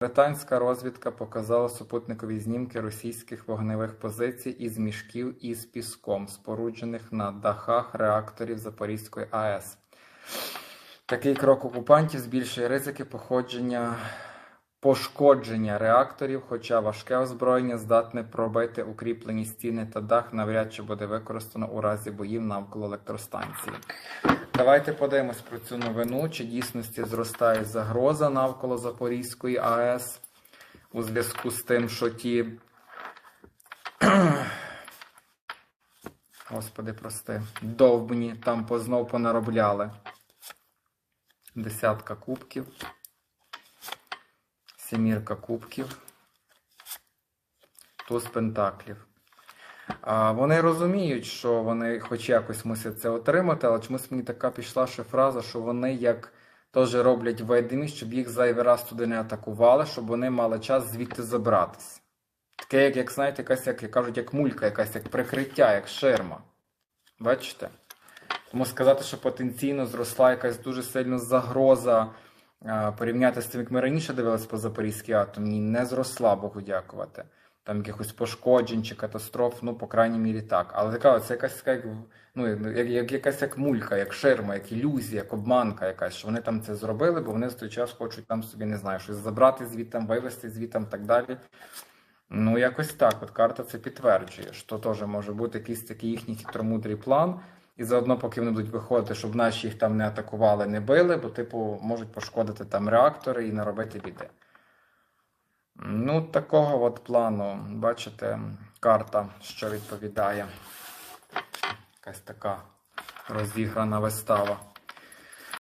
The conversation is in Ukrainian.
Британська розвідка показала супутникові знімки російських вогневих позицій із мішків із піском, споруджених на дахах реакторів Запорізької АЕС. Такий крок окупантів збільшує ризики походження пошкодження реакторів, хоча важке озброєння здатне пробити укріплені стіни та дах навряд чи буде використано у разі боїв навколо електростанції. Давайте подивимось про цю новину, чи дійсності зростає загроза навколо Запорізької АЕС у зв'язку з тим, що ті. Господи, прости, довбні там познов понаробляли. Десятка кубків. Сімірка кубків. Туз пентаклів. Вони розуміють, що вони хоч якось мусять це отримати, але чомусь мені така пішла ще фраза, що вони як теж роблять видимість, щоб їх зайвий раз туди не атакували, щоб вони мали час звідти забратися. Таке, як, як знаєте, якась, як, як кажуть, як мулька, якась як прикриття, як ширма. Бачите? Тому сказати, що потенційно зросла якась дуже сильна загроза порівняти з тим, як ми раніше дивилися по Запорізькій атомній, не зросла, Богу дякувати. Там якихось пошкоджень чи катастроф, ну, по крайній мірі, так. Але така, це якась як, ну, як, як, якась як мулька, як ширма, як ілюзія, як обманка якась, що вони там це зробили, бо вони в той час хочуть там собі, не знаю, щось забрати звідти, вивезти звідти так далі. Ну, якось так. От карта це підтверджує, що теж може бути якийсь такий їхній хитромудрий план. І заодно, поки вони будуть виходити, щоб наші їх там не атакували, не били, бо, типу, можуть пошкодити там реактори і наробити біди. Ну, такого от плану, бачите, карта, що відповідає. Якась така розіграна вистава.